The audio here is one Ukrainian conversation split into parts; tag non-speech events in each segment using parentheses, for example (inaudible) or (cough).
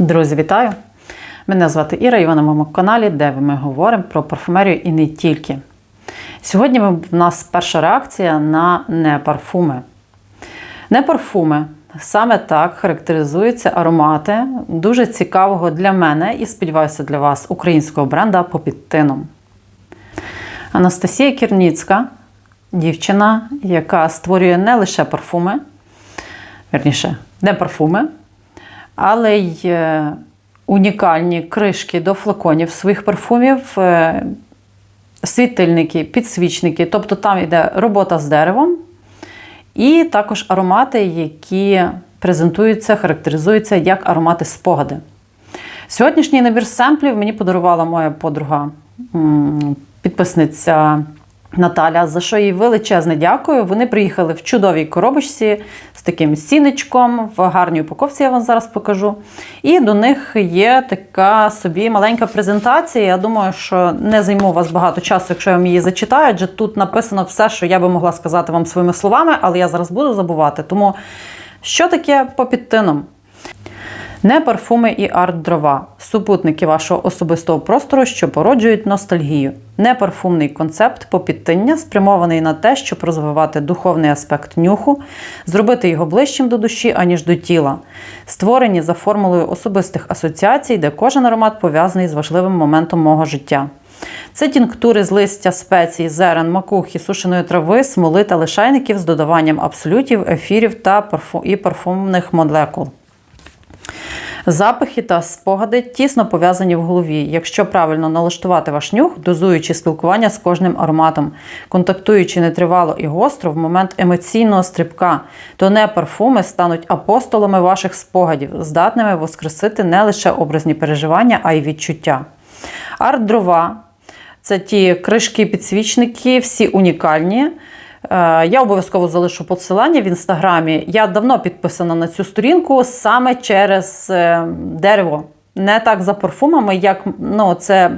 Друзі, вітаю! Мене звати Іра, і ви на моєму каналі, де ми говоримо про парфумерію і не тільки. Сьогодні в нас перша реакція на непарфуми. Непарфуми саме так характеризуються аромати дуже цікавого для мене і, сподіваюся, для вас українського бренда «Попід тином». Анастасія Кірніцька, дівчина, яка створює не лише парфуми, верніше, не парфуми, але й е, унікальні кришки до флаконів своїх парфумів, е, світильники, підсвічники. Тобто там йде робота з деревом, і також аромати, які презентуються, характеризуються як аромати спогади. Сьогоднішній набір семплів мені подарувала моя подруга, підписниця Наталя, за що їй величезне дякую. Вони приїхали в чудовій коробочці з таким сінечком, в гарній упаковці я вам зараз покажу. І до них є така собі маленька презентація. Я думаю, що не займу вас багато часу, якщо я вам її зачитаю, адже тут написано все, що я би могла сказати вам своїми словами, але я зараз буду забувати. Тому що таке попід тином? Не парфуми і арт-дрова, супутники вашого особистого простору, що породжують ностальгію. Не парфумний концепт попідтиння, спрямований на те, щоб розвивати духовний аспект нюху, зробити його ближчим до душі, аніж до тіла, створені за формулою особистих асоціацій, де кожен аромат пов'язаний з важливим моментом мого життя. Це тінктури з листя, спецій, зерен, макухи, сушеної трави, смоли та лишайників з додаванням абсолютів, ефірів та парфу... і парфумних молекул. Запахи та спогади тісно пов'язані в голові. Якщо правильно налаштувати ваш нюх, дозуючи спілкування з кожним ароматом, контактуючи нетривало і гостро в момент емоційного стрибка, то не парфуми стануть апостолами ваших спогадів, здатними воскресити не лише образні переживання, а й відчуття. Арт-дрова це ті кришки-підсвічники, всі унікальні. Е, Я обов'язково залишу посилання в інстаграмі. Я давно підписана на цю сторінку саме через е, дерево. Не так за парфумами, як ну, це,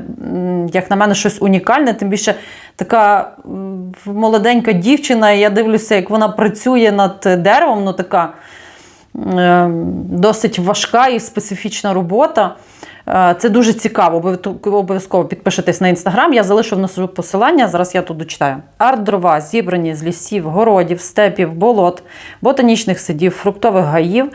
як на мене, щось унікальне. Тим більше така молоденька дівчина, я дивлюся, як вона працює над деревом. Ну, така е, досить важка і специфічна робота. Е, Це дуже цікаво. Обов'язково- підпишитесь на інстаграм. Я залишу внизу посилання. Зараз я тут дочитаю. Арт-дрова зібрані з лісів, городів, степів, болот, ботанічних садів, фруктових гаїв,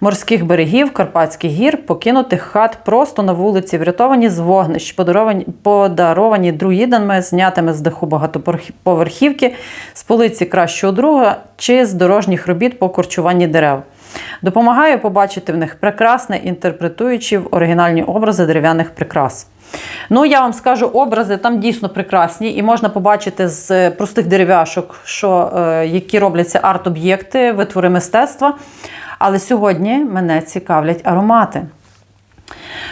морських берегів, карпатських гір, покинутих хат просто на вулиці, врятовані з вогнищ, подаровані, подаровані друїдами, знятими з даху багатоповерхівки, з полиці кращого друга чи з дорожніх робіт по корчуванні дерев. Допомагаю побачити в них прекрасне, інтерпретуючи в оригінальні образи дерев'яних прикрас. Ну, я вам скажу, образи там дійсно прекрасні, і можна побачити з простих дерев'яшок, що, е, які робляться арт-об'єкти, витвори мистецтва. Але сьогодні мене цікавлять аромати.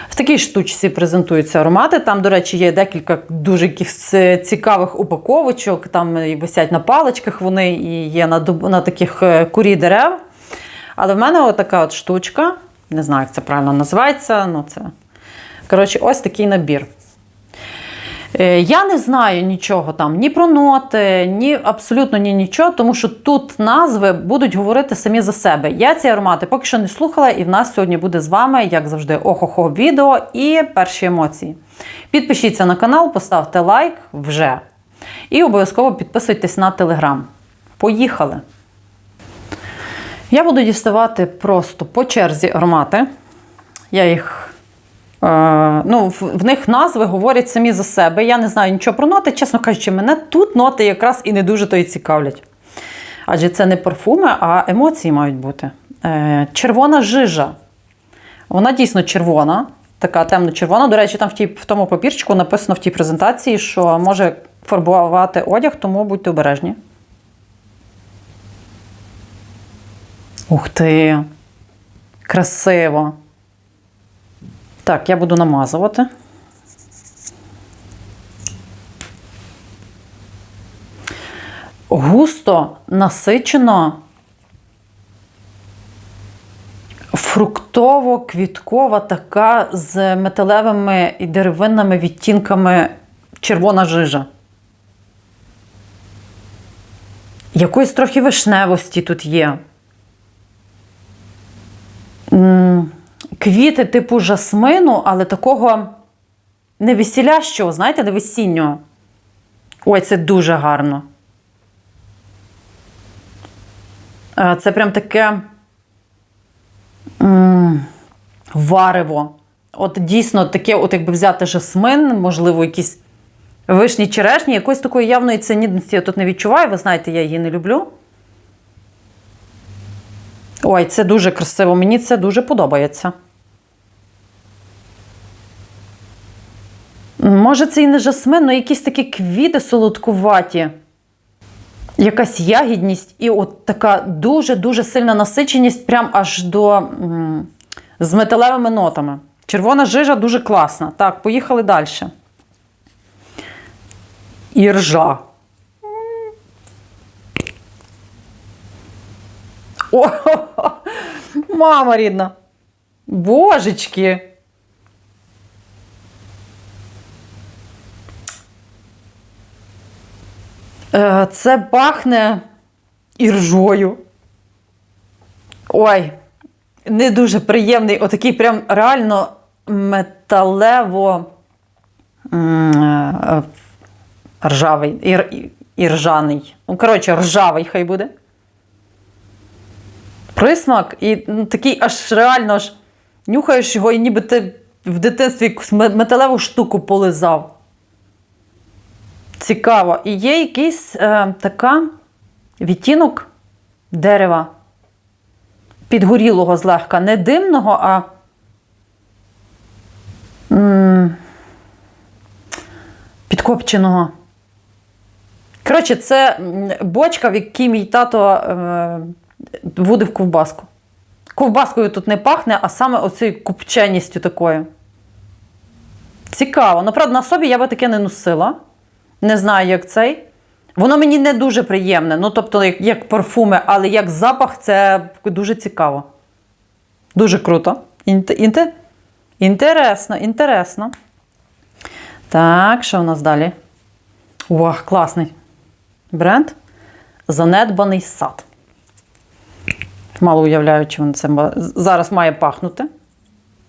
В такій штучці презентуються аромати. Там, до речі, є декілька дуже е, цікавих упаковочок. Там і висять на паличках вони і є на, на таких е, курі дерев. Але в мене отака от штучка, не знаю, як це правильно називається. Ну, це... Коротше, ось такий набір. Е, Я не знаю нічого там ні про ноти, ні абсолютно ні нічого, тому що тут назви будуть говорити самі за себе. Я ці аромати поки що не слухала, і в нас сьогодні буде з вами, як завжди, охо-хо відео і перші емоції. Підпишіться на канал, поставте лайк вже. І обов'язково підписуйтесь на телеграм. Поїхали! Я буду діставати просто по черзі аромати. Я їх. Е, ну, в, них назви говорять самі за себе. Я не знаю нічого про ноти. Чесно кажучи, мене тут ноти якраз і не дуже то і цікавлять. Адже це не парфуми, а емоції мають бути. Е, червона жижа. Вона дійсно червона, така темно-червона. До речі, там в, тій, в тому папірчику написано в тій презентації, що може фарбувати одяг, тому будьте обережні. Ух ти! Красиво. Так, я буду намазувати. Густо, насичено, фруктово-квіткова така з металевими і деревинними відтінками червона жижа. Якоїсь трохи вишневості тут є. Квіти типу жасмину, але такого не весілящого, знаєте, не весіннього. Ой, це дуже гарно. Це прям таке варево. От дійсно таке, от якби взяти жасмин, можливо, якісь вишні черешні, якоїсь такої явної цінності я тут не відчуваю. Ви знаєте, я її не люблю. Ой, це дуже красиво. Мені це дуже подобається. Може, це і не жасмин, але якісь такі квіти солодкуваті. Якась ягідність і от така дуже-дуже сильна насиченість, прям аж до м, з металевими нотами. Червона жижа дуже класна. Так, поїхали далі. Іржа. О, мама рідна. Божечки. Е, Це пахне іржою. Ой, не дуже приємний, отакий прям реально металево е, ржавий, ір, іржаний. Ну, коротше, ржавий хай буде. Присмак і ну, такий аж реально аж нюхаєш його, і ніби ти в дитинстві якусь металеву штуку полизав. Цікаво. І є якийсь е, така відтінок дерева підгорілого злегка, не димного, а м, підкопченого. Коротше, це бочка, в якій мій тато е, вудив ковбаску. Ковбаскою тут не пахне, а саме оцією купченістю такою. Цікаво. Ну, правда, на собі я би таке не носила. Не знаю, як цей. Воно мені не дуже приємне. Ну, тобто, як, як парфуми, але як запах, це дуже цікаво. Дуже круто. Інте, інте, інтересно, інтересно. Так, що в нас далі? О, класний бренд. Занедбаний сад. Мало уявляю, чи він це зараз має пахнути.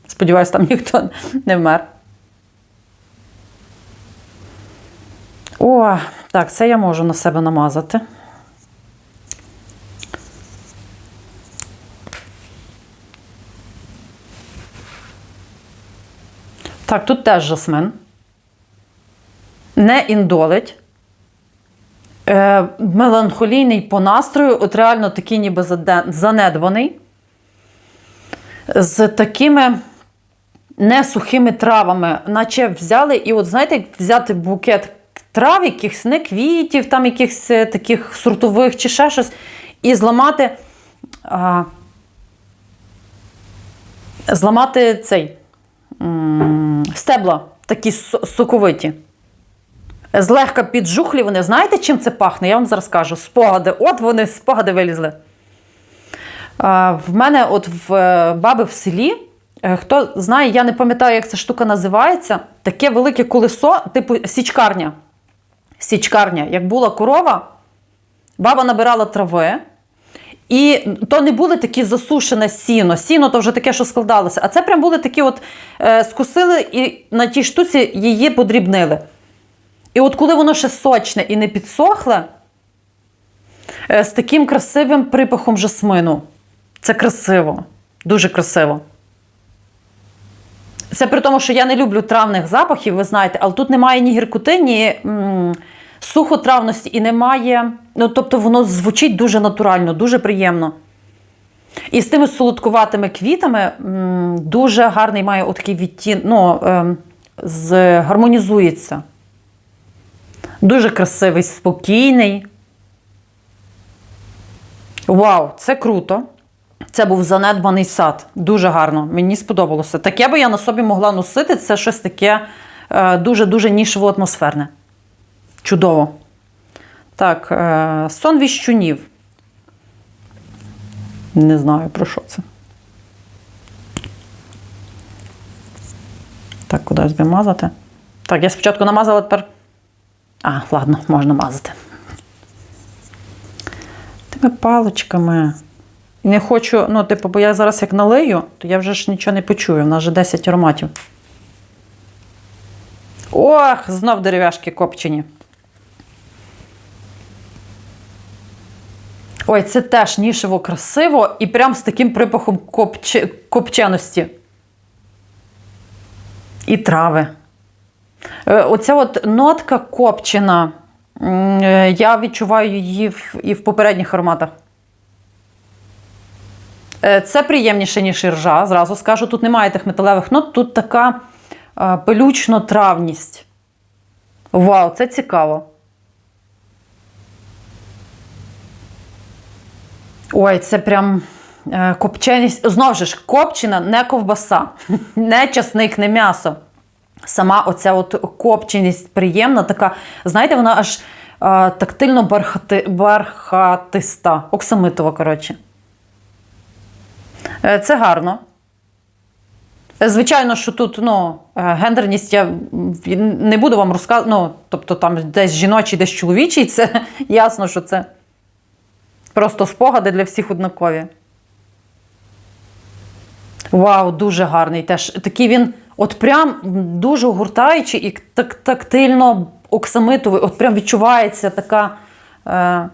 Сподіваюсь, там ніхто не вмер. О, так, це я можу на себе намазати. Так, тут теж жасмин. Не індолить. Е, меланхолійний по настрою, от реально такий ніби занедбаний. З такими не сухими травами, наче взяли, і от знаєте, як взяти букет трав, якихось не квітів, там якихось е, таких сортових чи ще щось, і зламати, а, зламати цей стебла такі соковиті. Злегка піджухлі вони. Знаєте, чим це пахне? Я вам зараз кажу. Спогади. От вони, спогади вилізли. В мене, от в е, баби в селі, е, хто знає, я не пам'ятаю, як ця штука називається. Таке велике колесо, типу січкарня. Січкарня. Як була корова, баба набирала трави. І то не були такі засушене сіно. Сіно то вже таке, що складалося. А це прям були такі, от е, скусили і на тій штуці її подрібнили. І от коли воно ще сочне і не підсохле, е, з таким красивим припахом жасмину. Це красиво, дуже красиво. Це при тому, що я не люблю травних запахів, ви знаєте, але тут немає ні гіркоти, ні м, сухотравності і немає. Ну, тобто воно звучить дуже натурально, дуже приємно. І з тими солодкуватими квітами м, дуже гарний має отакий відтін, ну, ем, з, гармонізується. Дуже красивий, спокійний. Вау, це круто. Це був занедбаний сад. Дуже гарно. Мені сподобалося. Таке би я на собі могла носити. Це щось таке дуже-дуже нішево атмосферне. Чудово. Так, е, сон віщунів. Не знаю, про що це. Так, кудись би мазати. Так, я спочатку намазала тепер. А, ладно, можна мазати. Тими паличками. Не хочу, ну, типу, бо я зараз як налию, то я вже ж нічого не почую. У нас вже 10 ароматів. Ох, знов дерев'яшки копчені. Ой, це теж нішево красиво і прям з таким припахом копче... копченості. І трави. Е, Оця от нотка копчена. е, Я відчуваю її і в попередніх ароматах. Е, Це приємніше, ніж іржа. Зразу скажу, тут немає тих металевих нот, тут така пелючно-травність. Вау, це цікаво. Ой, це прям копченість. Знову ж, копчена, не ковбаса, (laughs) не часник, не м'ясо. Сама оця от копченість приємна, така, знаєте, вона аж е, тактильно бархати, бархатиста, оксамитова, коротше. Е, Це гарно. Е, Звичайно, що тут ну, гендерність я не буду вам розказувати. Ну, тобто там десь жіночий, десь чоловічий, це (laughs) ясно, що це просто спогади для всіх однакові. Вау, дуже гарний теж. Такий він, от прям дуже гуртаючий і так, тактильно оксамитовий, от прям відчувається така. Е,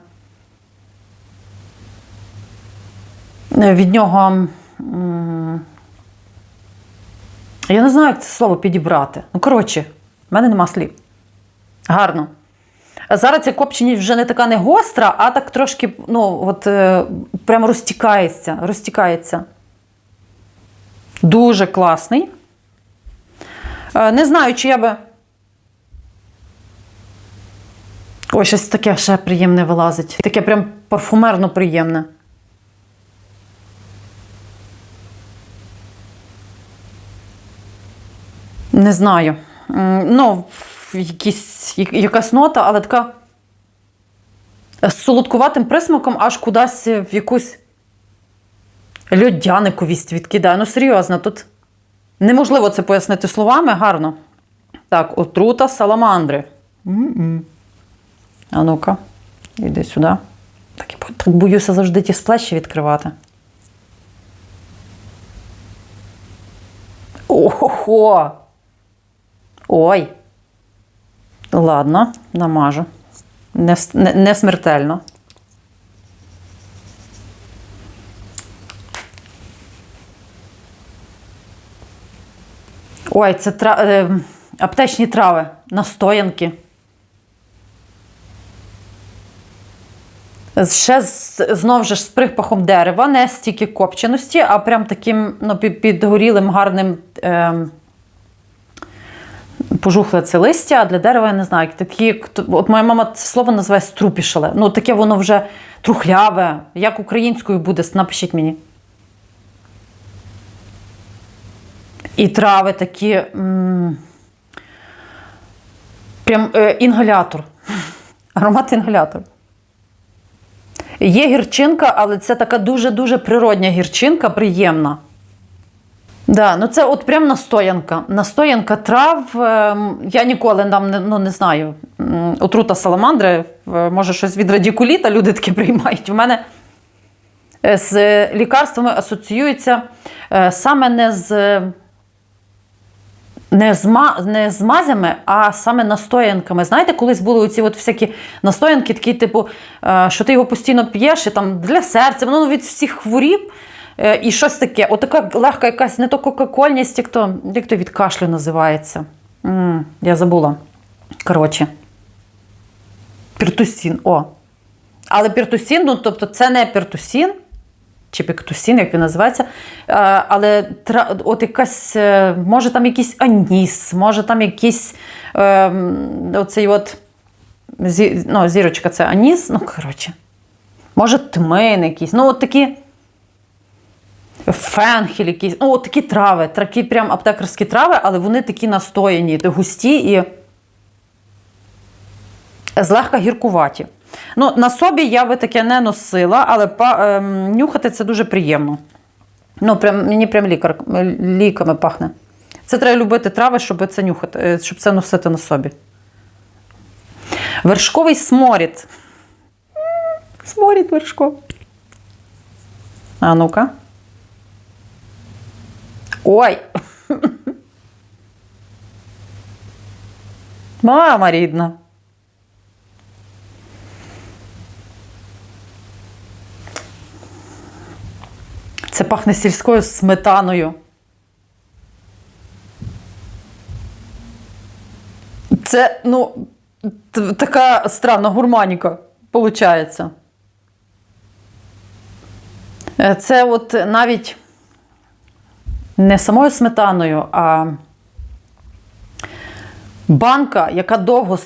від нього. Я не знаю, як це слово підібрати. Ну, коротше, в мене нема слів. Гарно. Зараз ця копченість вже не така не гостра, а так трошки, ну, от е, прямо розтікається. розтікається. Дуже класний. Е, Не знаю, чи я би. Ой, щось таке ще приємне вилазить. Таке прям парфумерно приємне. Не знаю. Ну, якісь, якась нота, але така з солодкуватим присмаком аж кудись в якусь льодяниковість відкидає. Ну, серйозно, тут неможливо це пояснити словами гарно. Так, отрута саламандри. А ну-ка, іди сюди. Так, я так боюся завжди ті сплеші відкривати. Охо! Ой. Ладно, намажу. Не, не, не смертельно. Ой, це тра... е, аптечні трави, настоянки. Ще з, знов же з припахом дерева, не стільки копченості, а прям таким ну, підгорілим гарним. ем, пожухле це листя, а для дерева я не знаю. Такі, от моя мама це слово називає струпішале. Ну, таке воно вже трухляве. Як українською буде, напишіть мені. І трави такі. Прям е, інгалятор. (laughs) Аромат інгалятор. Є гірчинка, але це така дуже-дуже природня гірчинка, приємна. Да, ну це от прям настоянка. Настоянка трав. ем, Я ніколи там ну, не знаю. Отрута саламандри, е, може щось від радікуліта люди таке приймають. У мене е, з лікарствами асоціюється е, саме не з. Не з, ма, не з а саме настоянками. Знаєте, колись були оці от всякі настоянки, такі, типу, е, що ти його постійно п'єш і там для серця, воно від всіх хворіб. Е, І щось таке. Отака легка якась не то кока-кольність, як то, як то від кашлю називається. м я забула. Коротше. Піртусін. О. Але піртусін, ну тобто це не піртусін, чи піктусін, як він називається. Е, Але от якась, е, може там якийсь аніс, може там якийсь е, оцей от зі, ну, зірочка це аніс, ну коротше. Може, тмин якийсь. Ну, от такі фенхель якийсь. Ну, от такі трави, такі прям аптекарські трави, але вони такі настояні, густі і злегка гіркуваті. Ну, на собі я би таке не носила, але па, ем, нюхати це дуже приємно. Ну, прям, мені прям лікар, ліками пахне. Це треба любити трави, щоб це нюхати, е, щоб це носити на собі. Вершковий сморід. Сморід вершковий. А ну-ка. Ой! (laughs) Мама рідна. Це пахне сільською сметаною. Це, ну, така странна гурманіка, виходить. Це от навіть не самою сметаною, а банка, яка довго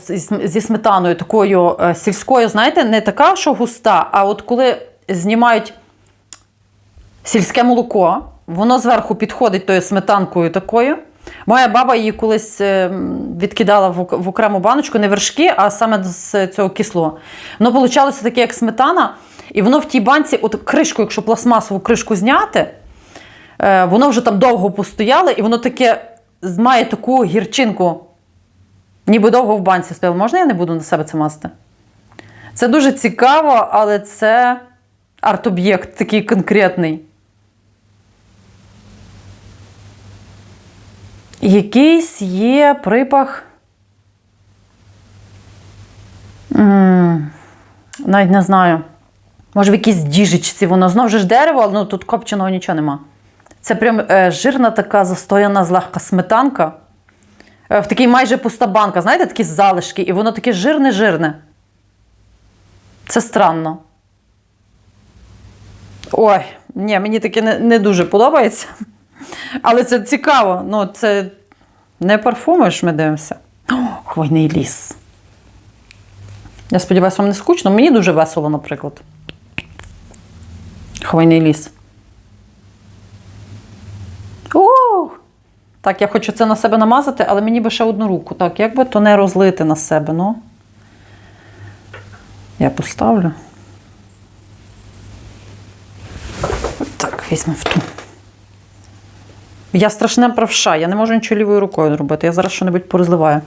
зі сметаною такою е, сільською, знаєте, не така, що густа, а от коли знімають сільське молоко, воно зверху підходить тою сметанкою такою. Моя баба її колись е, відкидала в окрему баночку, не вершки, а саме з цього кислого. Воно вийшло таке, як сметана, і воно в тій банці, от кришку, якщо пластмасову кришку зняти, е, воно вже там довго постояло, і воно таке має таку гірчинку, ніби довго в банці стояло. Можна я не буду на себе це мазати? Це дуже цікаво, але це арт-об'єкт такий конкретний. Якийсь є припах. Навіть не знаю. Може, в якійсь діжечці воно знову ж дерево, але ну, тут копченого нічого нема. Це прям е, жирна така застояна злегка сметанка. Е, в такій майже пуста банка, знаєте, такі залишки, і воно таке жирне-жирне. Це странно. Ой, ні, мені таке не, не дуже подобається. Але це цікаво. Ну, це не парфуми ж ми дивимося. О, хвойний ліс. Я сподіваюся, вам не скучно. Мені дуже весело, наприклад. Хвойний ліс. Ух! Так, я хочу це на себе намазати, але мені би ще одну руку. Так, як би то не розлити на себе, ну. Я поставлю. Так, візьму в ту. Я страшна правша, я не можу нічого лівою рукою робити. Я зараз що-небудь порозливаю.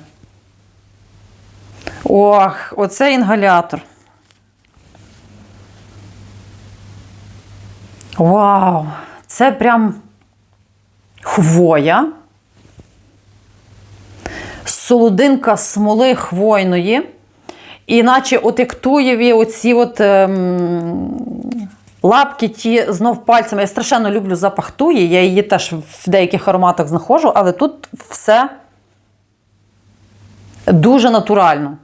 Ох, оце інгалятор. Вау! Це прям хвоя. Солодинка смоли хвойної. Іначе от як туєві оці от ем, лапки ті знов пальцями. Я страшенно люблю запах туї, я її теж в деяких ароматах знаходжу, але тут все дуже натурально.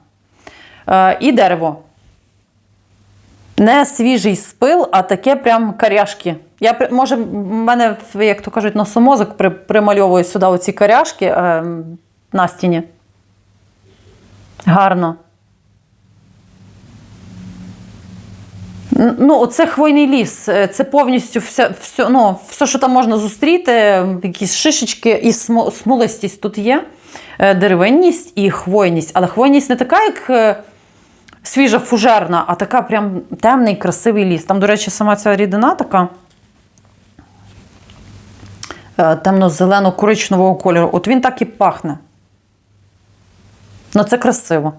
Е, і дерево. Не свіжий спил, а таке прям каряшки. Я, може, в мене, як то кажуть, носомозок при, примальовує сюди оці каряшки е, на стіні. Гарно. Ну, оце хвойний ліс. Е, Це повністю все, все, ну, все, що там можна зустріти, якісь шишечки і смо- смолистість тут є, е, деревинність і хвойність. Але хвойність не така, як е, свіжа фужерна, а така прям темний, красивий ліс. Там, до речі, сама ця рідина така темно-зелено-коричневого кольору. От він так і пахне. Ну, це красиво.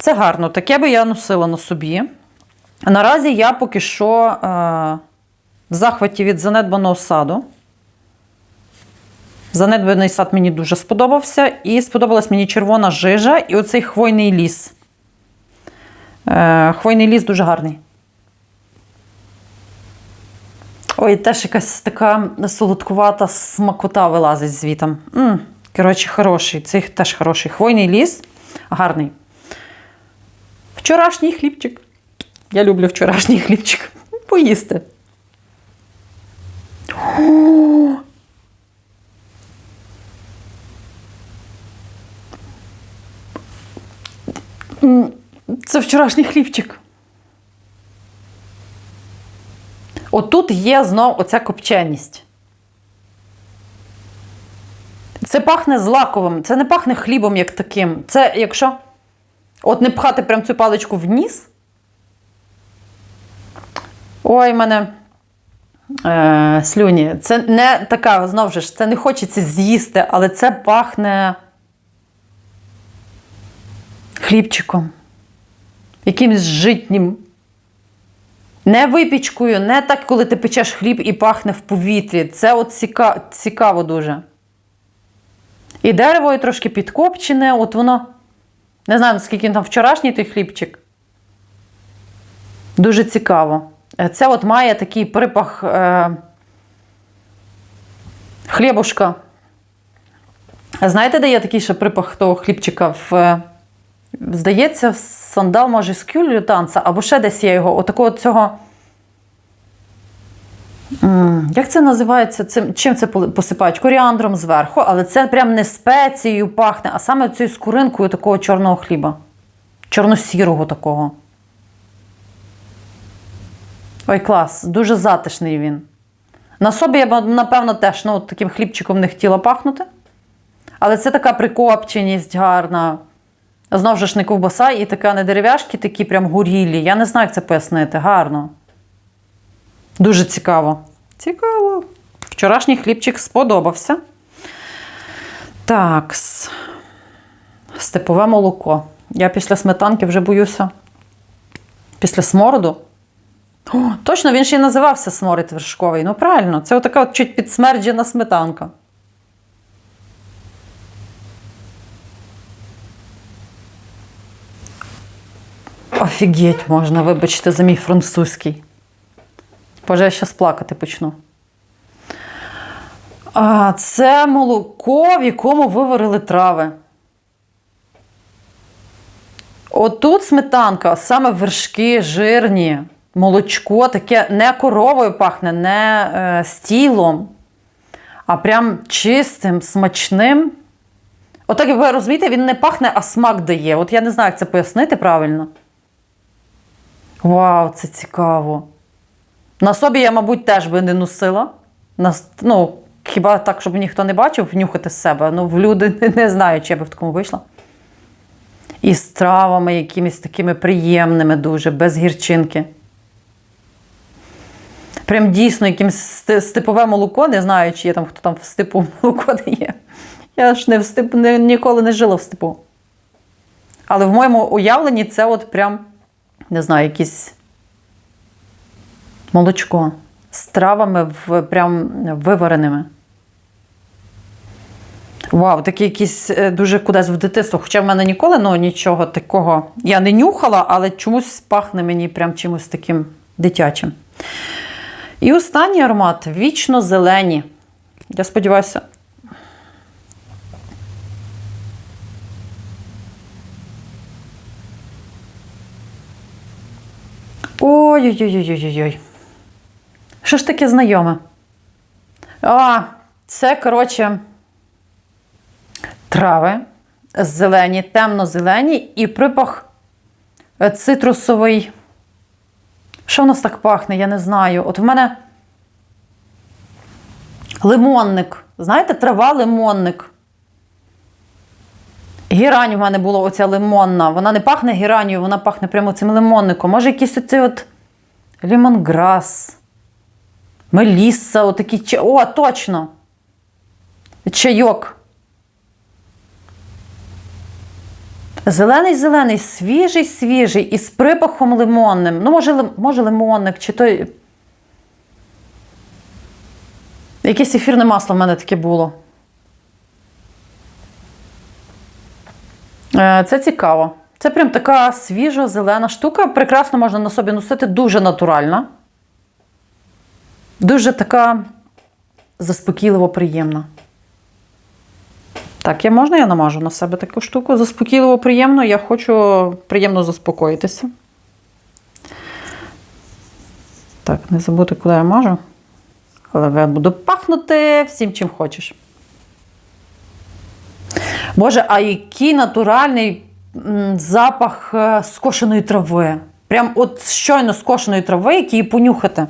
Це гарно. Таке би я носила на собі. Наразі я поки що е, в захваті від занедбаного саду. Занедбаний сад мені дуже сподобався. І сподобалась мені червона жижа і оцей хвойний ліс. Е, хвойний ліс дуже гарний. Ой, теж якась така солодкувата смакота вилазить звітом. Коротше, хороший. Цей теж хороший. Хвойний ліс. Гарний. Вчорашній хлібчик. Я люблю вчорашній хлібчик. (laughs) Поїсти. Це вчорашній хлібчик. Отут є знов оця копченість. Це пахне злаковим, це не пахне хлібом як таким. Це якщо от не пхати прям цю паличку в ніс. Ой, мене е, слюні. Це не така, знову ж, це не хочеться з'їсти, але це пахне хлібчиком. Якимось житнім. Не випічкою, не так, коли ти печеш хліб і пахне в повітрі. Це от ціка... цікаво дуже. І дерево і трошки підкопчене, от воно. Не знаю, наскільки там вчорашній той хлібчик. Дуже цікаво. Е, Це от має такий припах е... хлібушка. Знаєте, де є такий ще припах того хлібчика? В, е, здається, в сандал, може, з кюллю танца, або ще десь є його. Отакого цього. Як це називається? Цим, чим це посипають? Коріандром зверху, але це прям не спецією пахне, а саме цією скоринкою такого чорного хліба. Чорно-сірого такого. Ой, клас, дуже затишний він. На собі я б, напевно, теж ну, таким хлібчиком не хотіла пахнути. Але це така прикопченість гарна. Знову ж не ковбаса і така не дерев'яшки, такі прям горілі. Я не знаю, як це пояснити. Гарно. Дуже цікаво. Цікаво. Вчорашній хлібчик сподобався. Так. Степове молоко. Я після сметанки вже боюся. Після смороду. О, точно, він ще й називався сморід вершковий. Ну, правильно, це отака от чуть підсмерджена сметанка. Офігеть можна, вибачте, за мій французький. Боже, я щас плакати почну. А, це молоко, в якому виварили трави. Отут сметанка, саме вершки жирні, молочко таке не коровою пахне, не е, стілом, а прям чистим, смачним. Отак, як ви розумієте, він не пахне, а смак дає. От я не знаю, як це пояснити правильно. Вау, це цікаво. На собі я, мабуть, теж би не носила. На, ну, хіба так, щоб ніхто не бачив, внюхати з себе. Ну, в люди (laughs) не, не знаю, чи я би в такому вийшла. І з травами якимись такими приємними, дуже, без гірчинки. Прям дійсно якимсь степове молоко, не знаю, чи є там хто там в степу (laughs) молоко дає. Я ж не в степу, не, ніколи не жила в степу. Але в моєму уявленні це от прям, не знаю, якісь молочко з травами в, прям вивареними. Вау, такі якісь е, дуже кудись в дитинство. Хоча в мене ніколи ну, нічого такого я не нюхала, але чомусь пахне мені прям чимось таким дитячим. І останній аромат вічно зелені. Я сподіваюся. Ой-ой-ой-ой-ой-ой. Що ж таке знайоме? А, це, коротше, трави зелені, темно-зелені і припах е, цитрусовий. Що в нас так пахне? Я не знаю. От в мене лимонник. Знаєте, трава лимонник. Гірань в мене була оця лимонна. Вона не пахне гіранью, вона пахне прямо цим лимонником. Може, якийсь оцей от лімонграс, мелісса, отакі. О, точно! Чайок. Зелений, зелений, свіжий, свіжий і з припахом лимонним. Ну, може, може лимонник, чи той. Якесь ефірне масло в мене таке було. Е, Це цікаво. Це прям така свіжа, зелена штука. Прекрасно можна на собі носити, дуже натуральна. Дуже така заспокійливо приємна. Так, я можна я намажу на себе таку штуку? Заспокійливо приємно. Я хочу приємно заспокоїтися. Так, не забути, куди я мажу. Але я буду пахнути всім, чим хочеш. Боже, а який натуральний запах е, скошеної трави. Прям от щойно скошеної трави, які понюхати.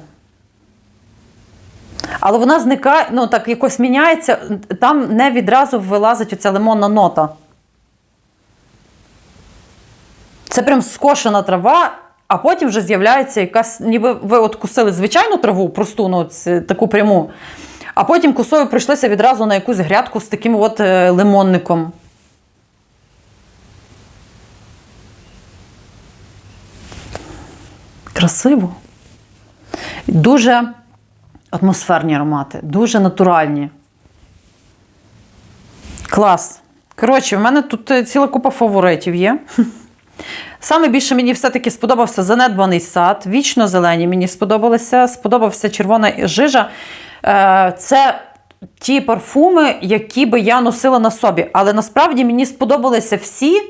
Але вона зникає, ну так якось міняється, там не відразу вилазить оця лимонна нота. Це прям скошена трава, а потім вже з'являється якась, ніби ви от кусили звичайну траву, просту, ну, ц- таку пряму, а потім косою прийшлися відразу на якусь грядку з таким от е, лимонником. Красиво. Дуже атмосферні аромати, дуже натуральні. Клас. Коротше, в мене тут е, ціла купа фаворитів є. (laughs) Саме більше мені все-таки сподобався занедбаний сад, вічно зелені мені сподобалися. Сподобався червона жижа. Е, Це ті парфуми, які би я носила на собі. Але насправді мені сподобалися всі е,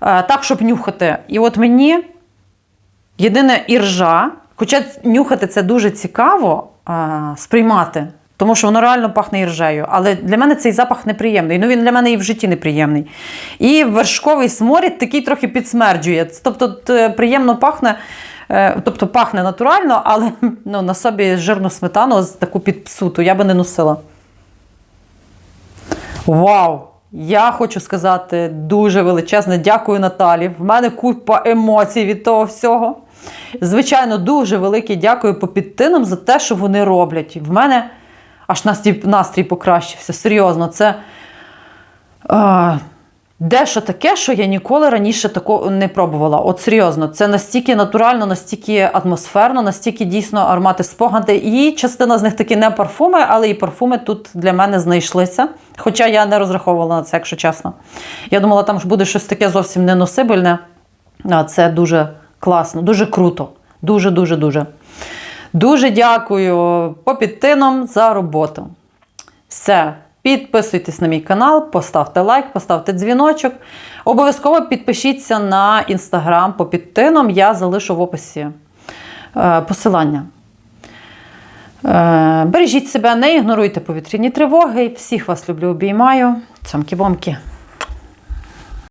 так, щоб нюхати. І от мені єдине іржа, хоча нюхати це дуже цікаво сприймати. Тому що воно реально пахне іржею. Але для мене цей запах неприємний. Ну він для мене і в житті неприємний. І вершковий сморід такий трохи підсмерджує. Тобто приємно пахне, е, тобто пахне натурально, але ну, на собі жирну сметану таку підпсуту я би не носила. Вау! Я хочу сказати дуже величезне дякую Наталі. В мене купа емоцій від того всього. Звичайно, дуже велике дякую по підтинам за те, що вони роблять. В мене аж настрій, настрій покращився. Серйозно, це е, дещо таке, що я ніколи раніше такого не пробувала. От серйозно, це настільки натурально, настільки атмосферно, настільки дійсно аромати спогади. І частина з них таки не парфуми, але і парфуми тут для мене знайшлися. Хоча я не розраховувала на це, якщо чесно. Я думала, там ж буде щось таке зовсім неносибельне. А це дуже класно, дуже круто. Дуже, дуже, дуже. Дякую по підтинам за роботу. Все. Підписуйтесь на мій канал, поставте лайк, поставте дзвіночок. Обов'язково підпишіться на інстаграм по підтинам. Я залишу в описі е, посилання. Е, бережіть себе, не ігноруйте повітряні тривоги. Всіх вас люблю, обіймаю. Цьомкі-бомки.